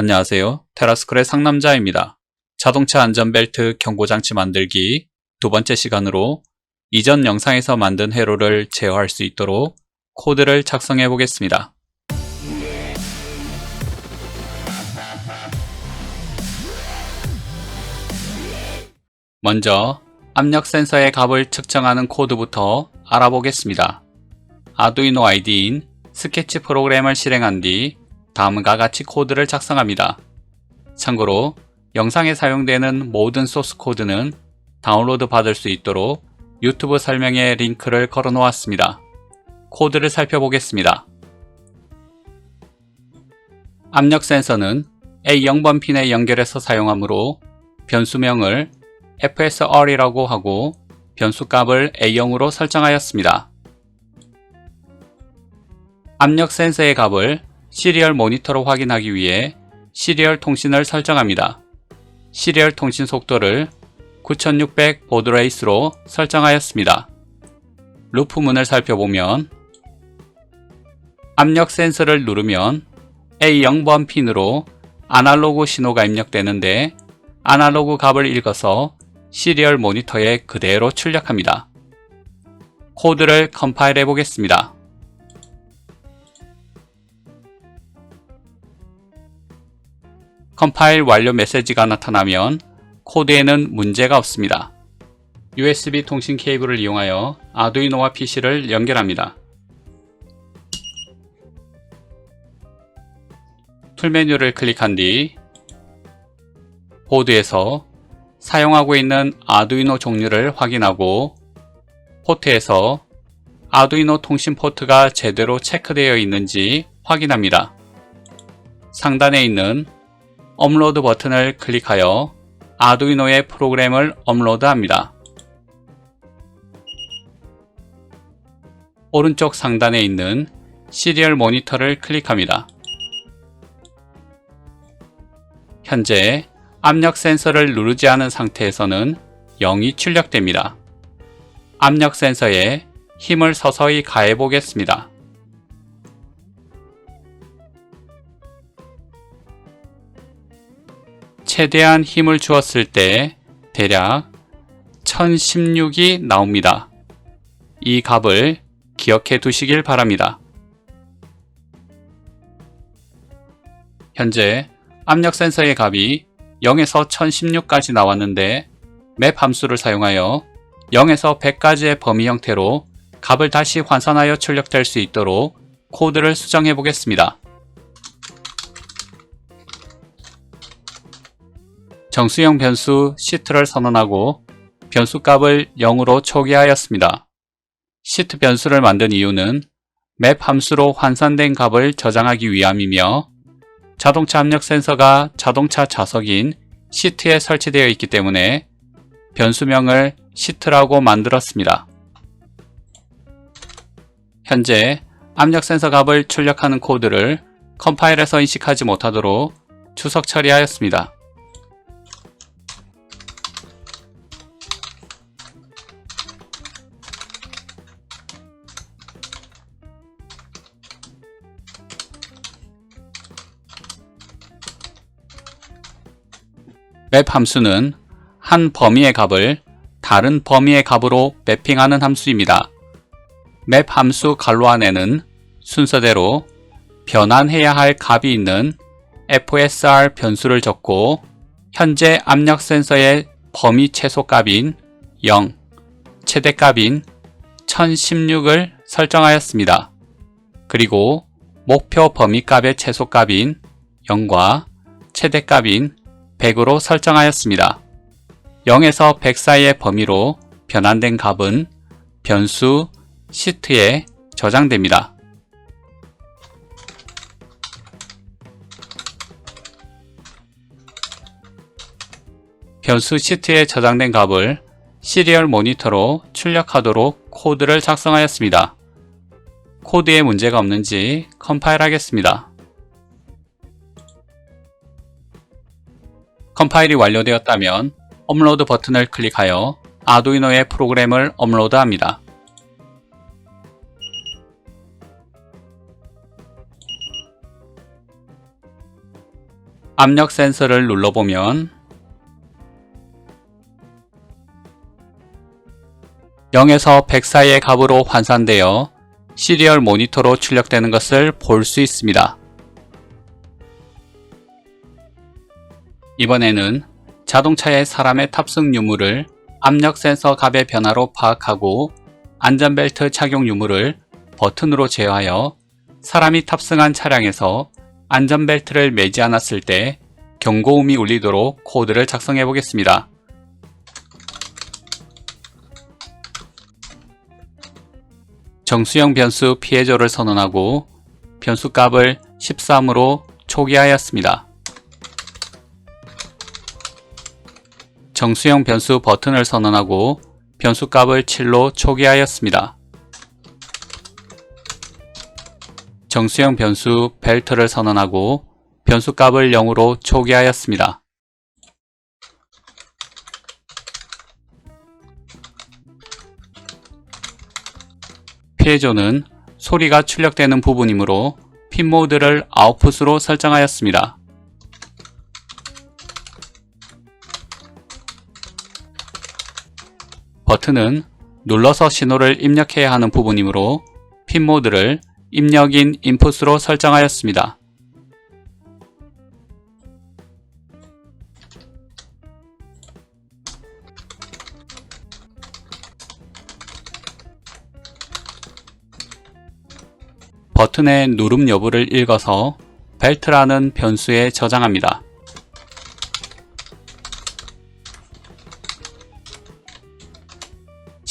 안녕하세요. 테라스쿨의 상남자입니다. 자동차 안전벨트 경고장치 만들기 두 번째 시간으로 이전 영상에서 만든 회로를 제어할 수 있도록 코드를 작성해 보겠습니다. 먼저 압력 센서의 값을 측정하는 코드부터 알아보겠습니다. 아두이노 ID인 스케치 프로그램을 실행한 뒤 다음과 같이 코드를 작성합니다. 참고로 영상에 사용되는 모든 소스 코드는 다운로드 받을 수 있도록 유튜브 설명에 링크를 걸어 놓았습니다. 코드를 살펴보겠습니다. 압력 센서는 A0번 핀에 연결해서 사용하므로 변수명을 FSR이라고 하고 변수값을 A0으로 설정하였습니다. 압력 센서의 값을 시리얼 모니터로 확인하기 위해 시리얼 통신을 설정합니다. 시리얼 통신 속도를 9600 보드레이스로 설정하였습니다. 루프 문을 살펴보면 압력 센서를 누르면 A0번 핀으로 아날로그 신호가 입력되는데 아날로그 값을 읽어서 시리얼 모니터에 그대로 출력합니다. 코드를 컴파일 해 보겠습니다. 컴파일 완료 메시지가 나타나면 코드에는 문제가 없습니다. USB 통신 케이블을 이용하여 아두이노와 PC를 연결합니다. 툴 메뉴를 클릭한 뒤 보드에서 사용하고 있는 아두이노 종류를 확인하고 포트에서 아두이노 통신 포트가 제대로 체크되어 있는지 확인합니다. 상단에 있는 업로드 버튼을 클릭하여 아두이노의 프로그램을 업로드합니다. 오른쪽 상단에 있는 시리얼 모니터를 클릭합니다. 현재 압력 센서를 누르지 않은 상태에서는 0이 출력됩니다. 압력 센서에 힘을 서서히 가해 보겠습니다. 최대한 힘을 주었을 때 대략 1016이 나옵니다. 이 값을 기억해 두시길 바랍니다. 현재 압력 센서의 값이 0에서 1016까지 나왔는데 맵 함수를 사용하여 0에서 100까지의 범위 형태로 값을 다시 환산하여 출력될 수 있도록 코드를 수정해 보겠습니다. 정수형 변수 시트를 선언하고 변수 값을 0으로 초기하였습니다. 시트 변수를 만든 이유는 맵 함수로 환산된 값을 저장하기 위함이며 자동차 압력 센서가 자동차 좌석인 시트에 설치되어 있기 때문에 변수명을 시트라고 만들었습니다. 현재 압력 센서 값을 출력하는 코드를 컴파일에서 인식하지 못하도록 추석 처리하였습니다. 맵 함수는 한 범위의 값을 다른 범위의 값으로 매핑하는 함수입니다. 맵 함수 괄호 안에는 순서대로 변환해야 할 값이 있는 FSR 변수를 적고 현재 압력 센서의 범위 최소 값인 0, 최대 값인 1016을 설정하였습니다. 그리고 목표 범위 값의 최소 값인 0과 최대 값인 100으로 설정하였습니다. 0에서 100 사이의 범위로 변환된 값은 변수 시트에 저장됩니다. 변수 시트에 저장된 값을 시리얼 모니터로 출력하도록 코드를 작성하였습니다. 코드에 문제가 없는지 컴파일 하겠습니다. 컴파일이 완료되었다면 업로드 버튼을 클릭하여 아두이노의 프로그램을 업로드합니다. 압력 센서를 눌러보면 0에서 100 사이의 값으로 환산되어 시리얼 모니터로 출력되는 것을 볼 수 있습니다. 이번에는 자동차의 사람의 탑승 유무를 압력 센서 값의 변화로 파악하고 안전벨트 착용 유무를 버튼으로 제어하여 사람이 탑승한 차량에서 안전벨트를 매지 않았을 때 경고음이 울리도록 코드를 작성해 보겠습니다. 정수형 변수 피해조를 선언하고 변수 값을 13으로 초기화하였습니다. 정수형 변수 버튼을 선언하고 변수 값을 7로 초기화하였습니다. 정수형 변수 벨트를 선언하고 변수 값을 0으로 초기화하였습니다. 피해조는 소리가 출력되는 부분이므로 핀 모드를 아웃풋으로 설정하였습니다. 버튼은 눌러서 신호를 입력해야 하는 부분이므로 핀 모드를 입력인 인풋으로 설정하였습니다. 버튼의 누름 여부를 읽어서 벨트라는 변수에 저장합니다.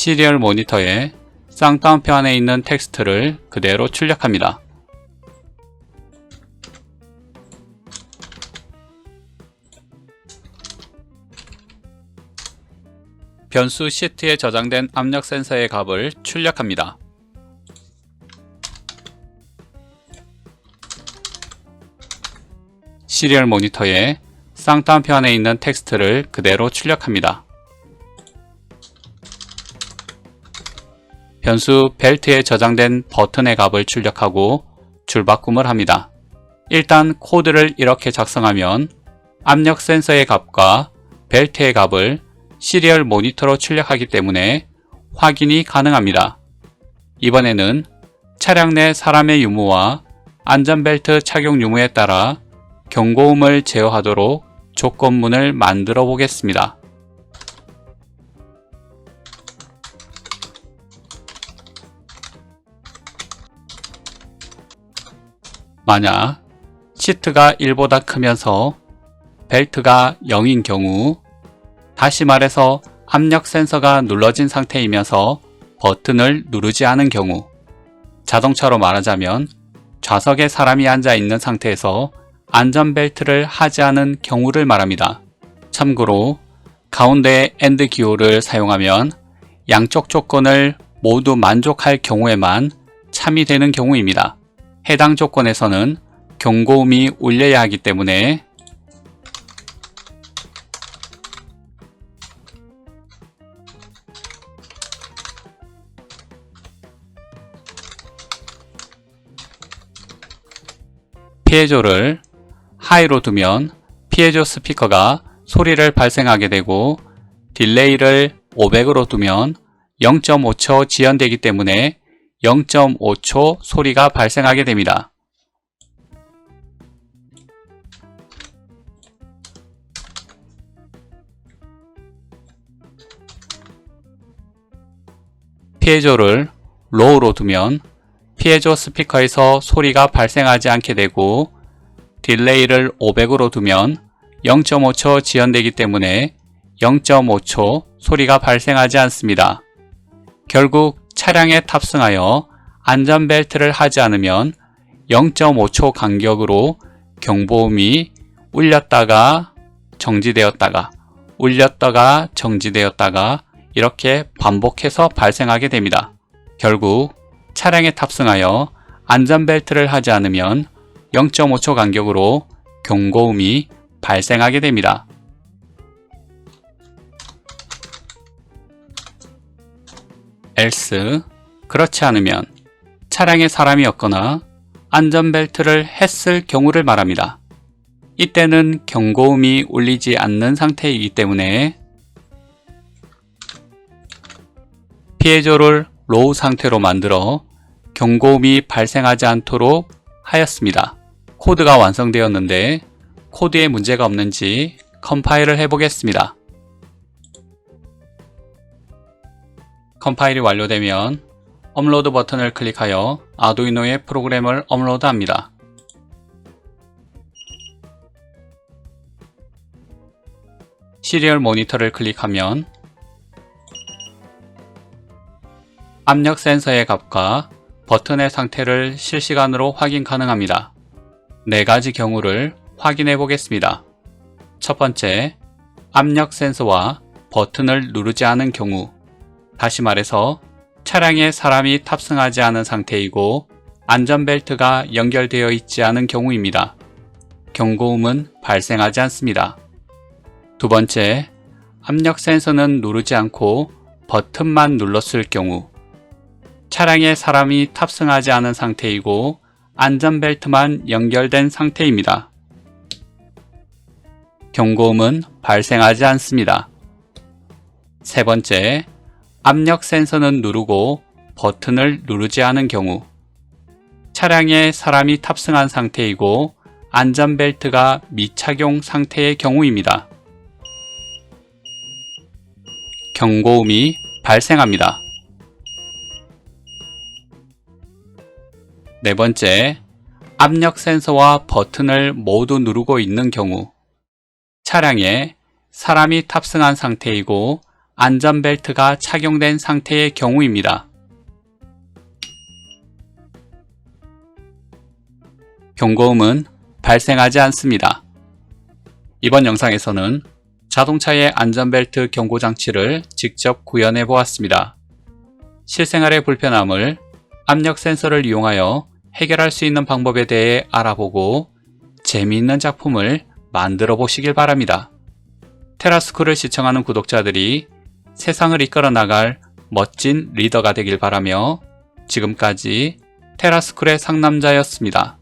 시리얼 모니터에 쌍따옴표 안에 있는 텍스트를 그대로 출력합니다. 변수 시트에 저장된 압력 센서의 값을 출력합니다. 시리얼 모니터에 쌍따옴표 안에 있는 텍스트를 그대로 출력합니다. 변수 벨트에 저장된 버튼의 값을 출력하고 줄바꿈을 합니다. 일단 코드를 이렇게 작성하면 압력 센서의 값과 벨트의 값을 시리얼 모니터로 출력하기 때문에 확인이 가능합니다. 이번에는 차량 내 사람의 유무와 안전벨트 착용 유무에 따라 경고음을 제어하도록 조건문을 만들어 보겠습니다. 만약 시트가 1보다 크면서 벨트가 0인 경우 다시 말해서 압력 센서가 눌러진 상태이면서 버튼을 누르지 않은 경우 자동차로 말하자면 좌석에 사람이 앉아 있는 상태에서 안전벨트를 하지 않은 경우를 말합니다. 참고로 가운데 AND 기호를 사용하면 양쪽 조건을 모두 만족할 경우에만 참이 되는 경우입니다. 해당 조건에서는 경고음이 울려야 하기 때문에 피해조를 하이로 두면 피해조 스피커가 소리를 발생하게 되고 딜레이를 500으로 두면 0.5초 지연되기 때문에 0.5초 소리가 발생하게 됩니다. 피해조를 로우로 두면 피해조 스피커에서 소리가 발생하지 않게 되고 딜레이를 500으로 두면 0.5초 지연되기 때문에 0.5초 소리가 발생하지 않습니다. 결국 차량에 탑승하여 안전벨트를 하지 않으면 0.5초 간격으로 경보음이 울렸다가 정지되었다가 울렸다가 정지되었다가 이렇게 반복해서 발생하게 됩니다. 결국 차량에 탑승하여 안전벨트를 하지 않으면 0.5초 간격으로 경고음이 발생하게 됩니다. Else 그렇지 않으면 차량에 사람이 없거나 안전벨트를 했을 경우를 말합니다. 이때는 경고음이 울리지 않는 상태이기 때문에 피해조를 로우 상태로 만들어 경고음이 발생하지 않도록 하였습니다. 코드가 완성되었는데 코드에 문제가 없는지 컴파일을 해보겠습니다. 컴파일이 완료되면 업로드 버튼을 클릭하여 아두이노의 프로그램을 업로드합니다. 시리얼 모니터를 클릭하면 압력 센서의 값과 버튼의 상태를 실시간으로 확인 가능합니다. 네 가지 경우를 확인해 보겠습니다. 첫 번째, 압력 센서와 버튼을 누르지 않은 경우. 다시 말해서 차량에 사람이 탑승하지 않은 상태이고 안전벨트가 연결되어 있지 않은 경우입니다. 경고음은 발생하지 않습니다. 두 번째, 압력 센서는 누르지 않고 버튼만 눌렀을 경우. 차량에 사람이 탑승하지 않은 상태이고 안전벨트만 연결된 상태입니다. 경고음은 발생하지 않습니다. 세 번째, 압력 센서는 누르고 버튼을 누르지 않은 경우 차량에 사람이 탑승한 상태이고 안전벨트가 미착용 상태의 경우입니다. 경고음이 발생합니다. 네 번째, 압력 센서와 버튼을 모두 누르고 있는 경우 차량에 사람이 탑승한 상태이고 안전벨트가 착용된 상태의 경우입니다. 경고음은 발생하지 않습니다. 이번 영상에서는 자동차의 안전벨트 경고 장치를 직접 구현해 보았습니다. 실생활의 불편함을 압력 센서를 이용하여 해결할 수 있는 방법에 대해 알아보고 재미있는 작품을 만들어 보시길 바랍니다. 테라스쿨을 시청하는 구독자들이 세상을 이끌어 나갈 멋진 리더가 되길 바라며 지금까지 테라스쿨의 상남자였습니다.